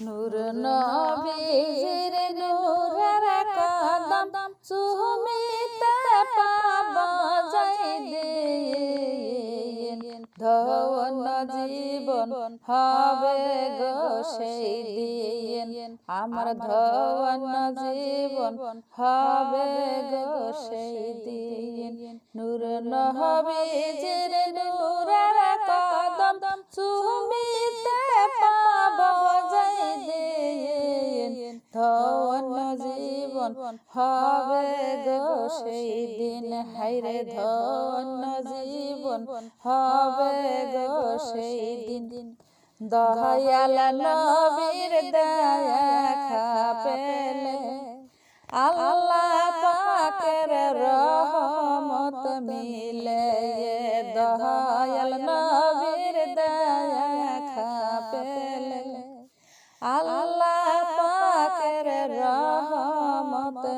নূর নবীর নূরের কদম সুমিতে পাব যাই দিন ধন জীবন হবে গো সেই দিন। আমার ধন জীবন হবে গো সেই দিন। নূর নবীর হবে গো সেই দিন। হাইরে ধন জীবন হবে গো সেই দিন। দয়াল নবীর দেখা পেলে আল্লাহ পাকের রহমত মিলে দয়াল নবীর দেখা পেলে আল্লাহ পাকের রহমত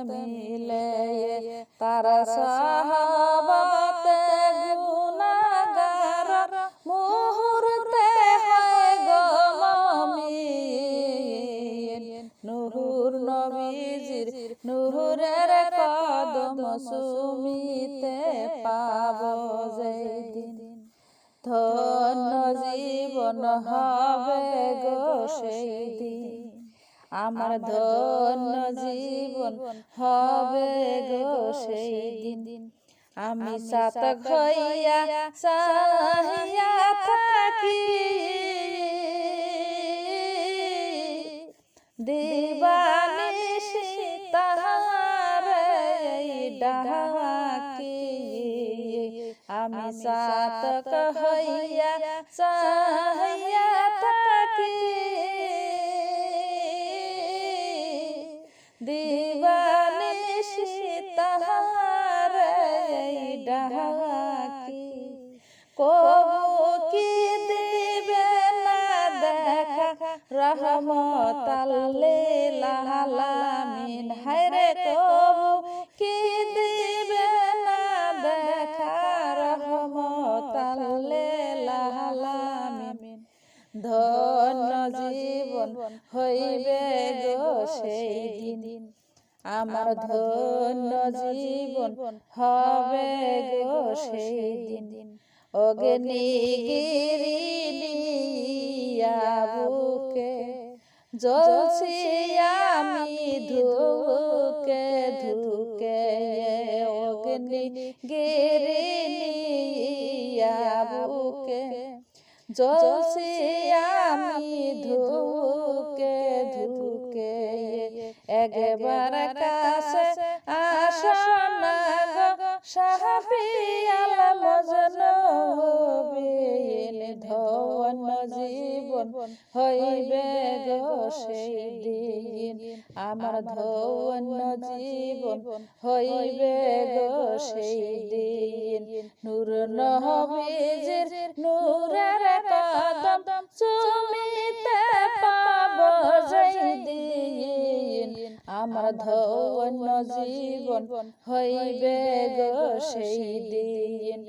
মিলে তার সাহাবাতে গুনাহগার মুহূর্তে হয় নূর নবীজির নূরের কদম সুমিতে পাব যেদিন। ধন্য জীবন হবে গো সেই দিন। আমার ধন্য জীবন হবে গো সেই দিন। আমি সাত হইয়া সাহিয়া থাকি। দিবানিশি তাহারে ডাকি আমি সাত হইয়া সাহিয়া দেখা রহমত আল্লিল আলামিন হায়রে কবু কি দিবে না দেখা রহমত আল্লিল আলামিন ধন্য জীবন হইবে গো সেই দিন। আমার ধন্য জীবন হবে গো সেই দিন। অগ্নিগিরিয়া জ্বলছি আমি ধুকে ধুকে অগ্নি গিরিয়া বুকে জ্বলছি আমি ধুকে ধুকে একবার কাছে আসন সাহাবিয়াল মজনু ধন জীবন হইবে সেই দিন আমার ধন জীবন হইবে গো সেই দিন। নূর নহবিজির নূরের কদম চুমিতে পাব যেই দিন। আমার ধন্য জীবন হইবে গো সেই দিন।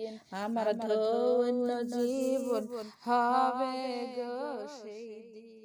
আমার ধন্য জীবন হবে গো সেই দিন